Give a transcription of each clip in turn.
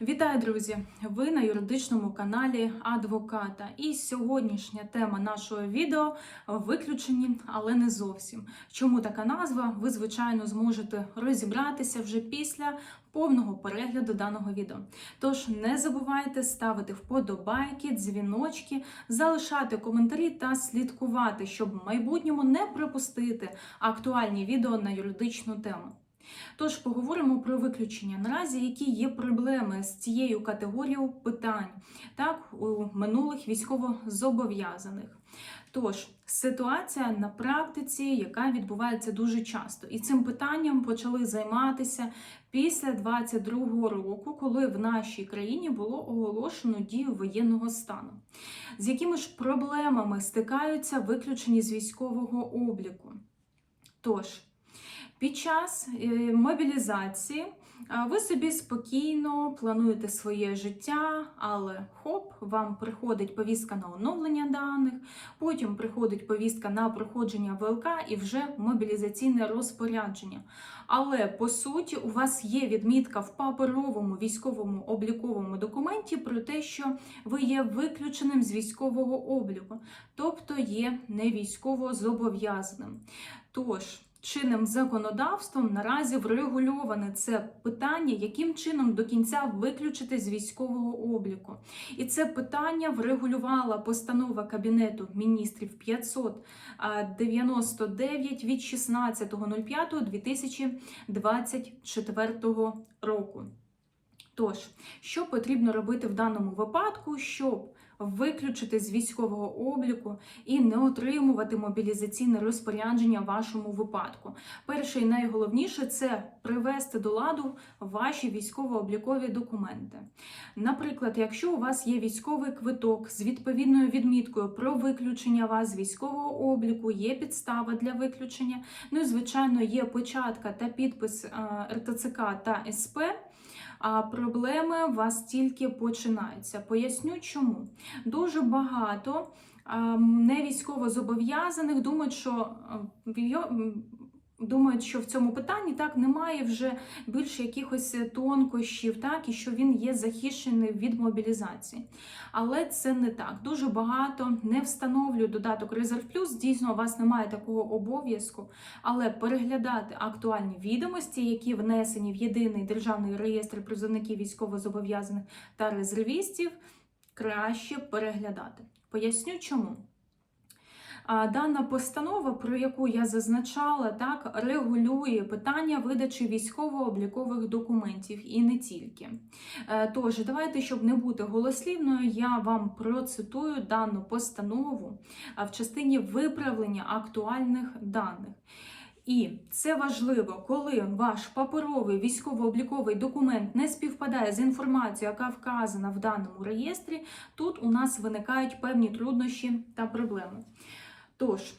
Вітаю, друзі! Ви на юридичному каналі Адвоката. І сьогоднішня тема нашого відео виключені, але не зовсім. Чому така назва? Ви, звичайно, зможете розібратися вже після повного перегляду даного відео. Тож не забувайте ставити вподобайки, дзвіночки, залишати коментарі та слідкувати, щоб в майбутньому не пропустити актуальні відео на юридичну тему. Тож поговоримо про виключення. Наразі які є проблеми з цією категорією питань, так у минулих військовозобов'язаних. Тож ситуація на практиці, яка відбувається дуже часто, і цим питанням почали займатися після 22-го року, коли в нашій країні було оголошено дію воєнного стану. З якими ж проблемами стикаються виключені з військового обліку? Тож. Під час е, мобілізації ви собі спокійно плануєте своє життя, але хоп, вам приходить повістка на оновлення даних, потім приходить повістка на проходження ВЛК і вже мобілізаційне розпорядження. Але по суті, у вас є відмітка в паперовому військовому обліковому документі про те, що ви є виключеним з військового обліку, тобто є не військово зобов'язаним. Тож, чинним законодавством наразі врегульоване це питання, яким чином до кінця виключити з військового обліку. І це питання врегулювала постанова Кабінету міністрів 599 від 16.05.2024 року. Тож, що потрібно робити в даному випадку, щоб виключити з військового обліку і не отримувати мобілізаційне розпорядження в вашому випадку? Перше і найголовніше це привести до ладу ваші військово-облікові документи. Наприклад, якщо у вас є військовий квиток з відповідною відміткою про виключення вас з військового обліку, є підстава для виключення. Ну і звичайно, є початка та підпис РТЦК та СП а проблеми у вас тільки починаються. Поясню, чому дуже багато не військово зобов'язаних думають, що думають, що в цьому питанні так немає вже більше якихось тонкощів, так і що він є захищений від мобілізації. Але це не так. Дуже багато не встановлюють додаток Резерв Плюс. Дійсно, у вас немає такого обов'язку, але переглядати актуальні відомості, які внесені в єдиний державний реєстр призовників військовозобов'язаних та резервістів, краще переглядати. Поясню чому. Дана постанова, про яку я зазначала, так регулює питання видачі військово-облікових документів і не тільки. Е, тож, давайте, щоб не бути голослівною, я вам процитую дану постанову в частині виправлення актуальних даних. І це важливо, коли ваш паперовий військово-обліковий документ не співпадає з інформацією, яка вказана в даному реєстрі, тут у нас виникають певні труднощі та проблеми. Тож,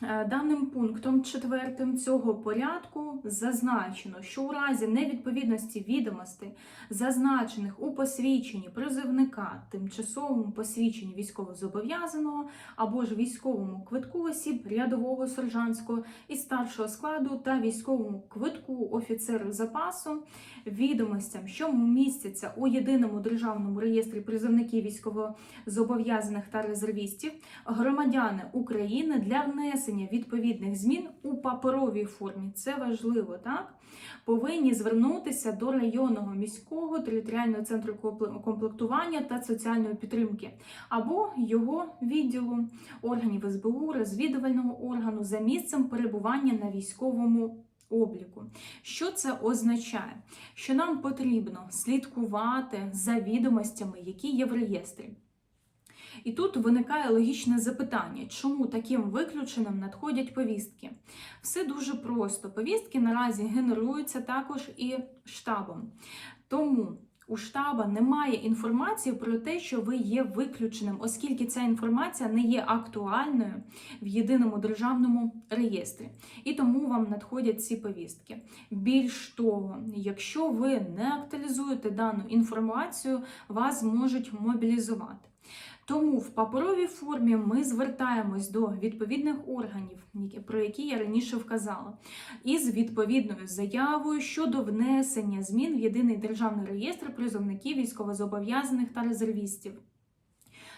даним пунктом четвертим цього порядку зазначено, що у разі невідповідності відомостей, зазначених у посвідченні призовника, тимчасовому посвідченні військовозобов'язаного або ж військовому квитку осіб рядового сержантського і старшого складу та військовому квитку офіцеру запасу, відомостям, що містяться у єдиному державному реєстрі призовників військовозобов'язаних та резервістів, громадяни України для внесення відповідних змін у паперовій формі. Це важливо, так? Повинні звернутися до районного міського територіального центру комплектування та соціальної підтримки або його відділу органів СБУ, розвідувального органу за місцем перебування на військовому обліку. Що це означає? Що нам потрібно слідкувати за відомостями, які є в реєстрі. І тут виникає логічне запитання, чому таким виключеним надходять повістки? Все дуже просто. Повістки наразі генеруються також і штабом. Тому у штаба немає інформації про те, що ви є виключеним, оскільки ця інформація не є актуальною в єдиному державному реєстрі. І тому вам надходять ці повістки. Більш того, якщо ви не актуалізуєте дану інформацію, вас можуть мобілізувати. Тому в паперовій формі ми звертаємось до відповідних органів, про які я раніше вказала, із відповідною заявою щодо внесення змін в єдиний державний реєстр призовників військовозобов'язаних та резервістів.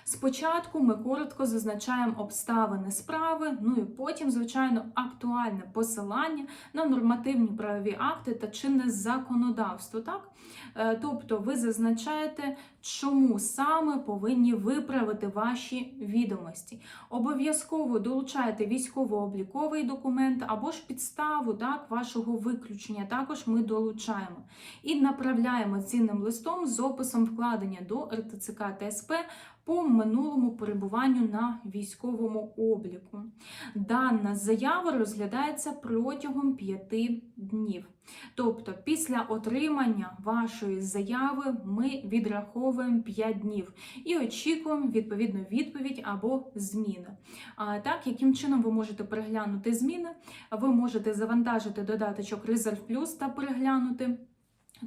Спочатку ми коротко зазначаємо обставини справи, ну і потім, звичайно, актуальне посилання на нормативні правові акти та чинне законодавство. Так? Е, Тобто ви зазначаєте, чому саме повинні виправити ваші відомості. Обов'язково долучаєте військово-обліковий документ або ж підставу так, вашого виключення. Також ми долучаємо і направляємо цінним листом з описом вкладення до РТЦК та СП по минулому перебуванню на військовому обліку. Дана заява розглядається протягом 5 днів. Тобто, після отримання вашої заяви ми відраховуємо 5 днів і очікуємо відповідну відповідь або зміни. А так, яким чином ви можете переглянути зміни? Ви можете завантажити додаточок Reserve Plus та переглянути.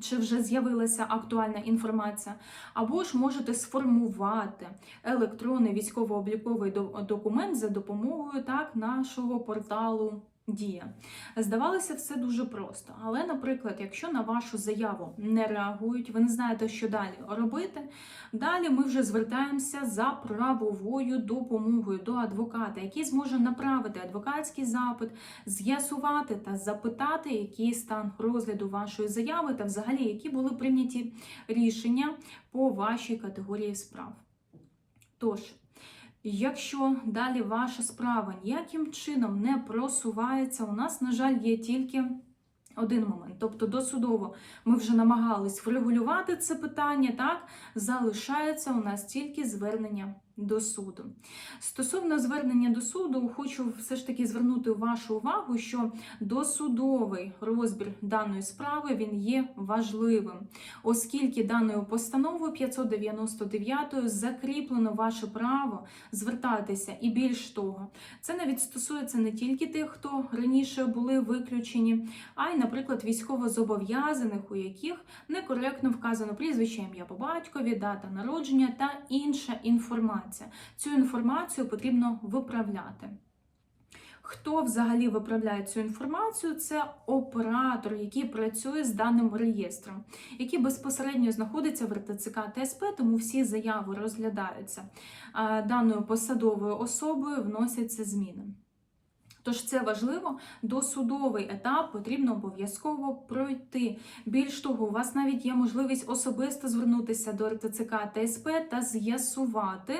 Чи вже з'явилася актуальна інформація, або ж можете сформувати електронний військово-обліковий документ за допомогою так нашого порталу Дія. Здавалося, все дуже просто. Але, наприклад, якщо на вашу заяву не реагують, ви не знаєте, що далі робити. Далі ми вже звертаємося за правовою допомогою до адвоката, який зможе направити адвокатський запит, з'ясувати та запитати, який стан розгляду вашої заяви, та взагалі які були прийняті рішення по вашій категорії справ. Тож. Якщо далі ваша справа ніяким чином не просувається, у нас, на жаль, є тільки один момент. Тобто досудово ми вже намагались врегулювати це питання, так залишається у нас тільки звернення до суду. Стосовно звернення до суду, хочу все ж таки звернути вашу увагу, що досудовий розбір даної справи він є важливим, оскільки даною постановою 599 закріплено ваше право звертатися. І більш того, це навіть стосується не тільки тих, хто раніше були виключені, а й, наприклад, військовозобов'язаних, у яких некоректно вказано прізвище ім'я по батькові, дата народження та інша інформація. Цю інформацію потрібно виправляти. Хто взагалі виправляє цю інформацію? Це оператор, який працює з даним реєстром, який безпосередньо знаходиться в РТЦК ТСП, тому всі заяви розглядаються даною посадовою особою, вносяться зміни. Тож це важливо, досудовий етап потрібно обов'язково пройти. Більш того, у вас навіть є можливість особисто звернутися до РТЦК та СП та з'ясувати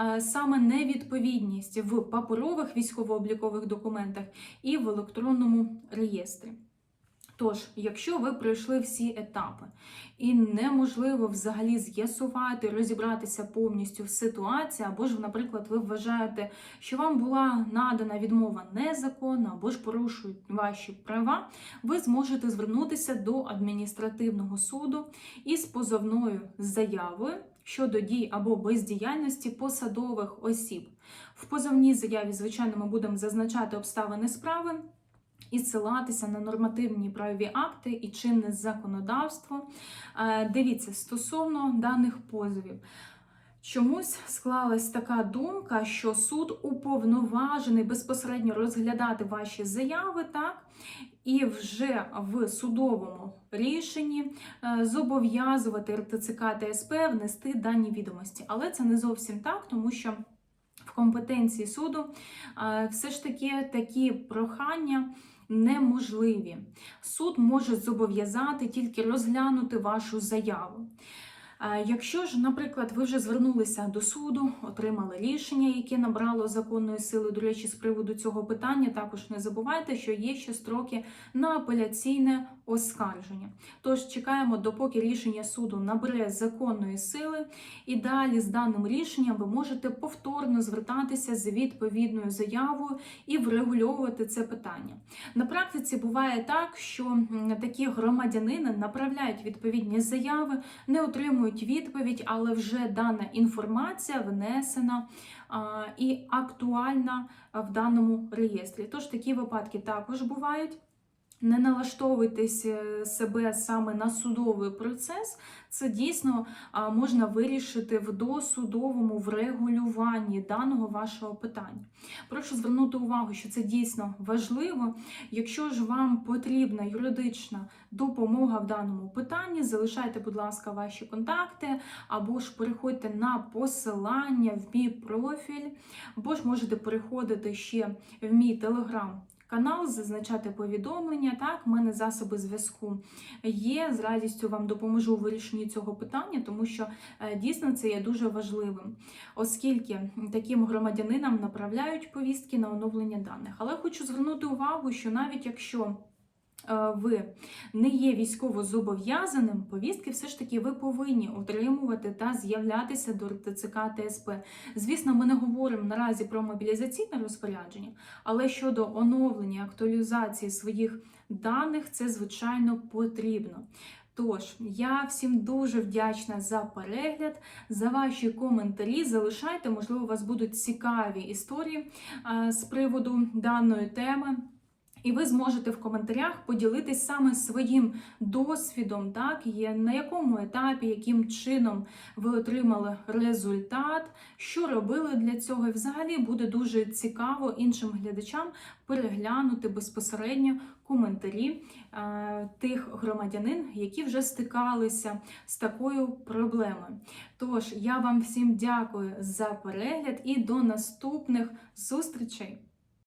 е, саме невідповідність в паперових військово-облікових документах і в електронному реєстрі. Тож, якщо ви пройшли всі етапи і неможливо взагалі з'ясувати, розібратися повністю в ситуації, або ж, наприклад, ви вважаєте, що вам була надана відмова незаконна, або ж порушують ваші права, ви зможете звернутися до адміністративного суду із позовною заявою щодо дій або бездіяльності посадових осіб. В позовній заяві, звичайно, ми будемо зазначати обставини справи і ссилатися на нормативні правові акти і чинне законодавство. Е, Дивіться, стосовно даних позовів. Чомусь склалась така думка, що суд уповноважений безпосередньо розглядати ваші заяви, так, і вже в судовому рішенні е, зобов'язувати РТЦК та СП внести дані відомості. Але це не зовсім так, тому що в компетенції суду все ж таки такі прохання неможливі. Суд може зобов'язати тільки розглянути вашу заяву. Якщо ж, наприклад, ви вже звернулися до суду, отримали рішення, яке набрало законної сили, до речі, з приводу цього питання, також не забувайте, що є ще строки на апеляційне оскарження. Тож чекаємо, допоки рішення суду набере законної сили, і далі з даним рішенням ви можете повторно звертатися з відповідною заявою і врегульовувати це питання. На практиці буває так, що такі громадянини направляють відповідні заяви, не отримують відповідь, але вже дана інформація внесена і актуальна в даному реєстрі. Тож такі випадки також бувають. Не налаштовуйтесь е, себе саме на судовий процес. Це дійсно можна вирішити в досудовому врегулюванні даного вашого питання. Прошу звернути увагу, що це дійсно важливо. Якщо ж вам потрібна юридична допомога в даному питанні, залишайте, будь ласка, ваші контакти, або ж переходьте на посилання в мій профіль, або ж можете переходити ще в мій телеграм. Канал, зазначати повідомлення. Так, в мене засоби зв'язку є. З радістю вам допоможу у вирішенні цього питання, тому що е, дійсно це є дуже важливим, оскільки таким громадянинам направляють повістки на оновлення даних. Але хочу звернути увагу, що навіть якщо ви не є військово зобов'язаним, повістки все ж таки ви повинні отримувати та з'являтися до РТЦК ТСП. Звісно, ми не говоримо наразі про мобілізаційне розпорядження, але щодо оновлення, актуалізації своїх даних, це звичайно потрібно. Тож, я всім дуже вдячна за перегляд, за ваші коментарі. Залишайте, можливо, у вас будуть цікаві історії з приводу даної теми. І ви зможете в коментарях поділитись саме своїм досвідом, так, є на якому етапі, яким чином ви отримали результат, що робили для цього. І взагалі буде дуже цікаво іншим глядачам переглянути безпосередньо коментарі е, тих громадянин, які вже стикалися з такою проблемою. Тож я вам всім дякую за перегляд і до наступних зустрічей!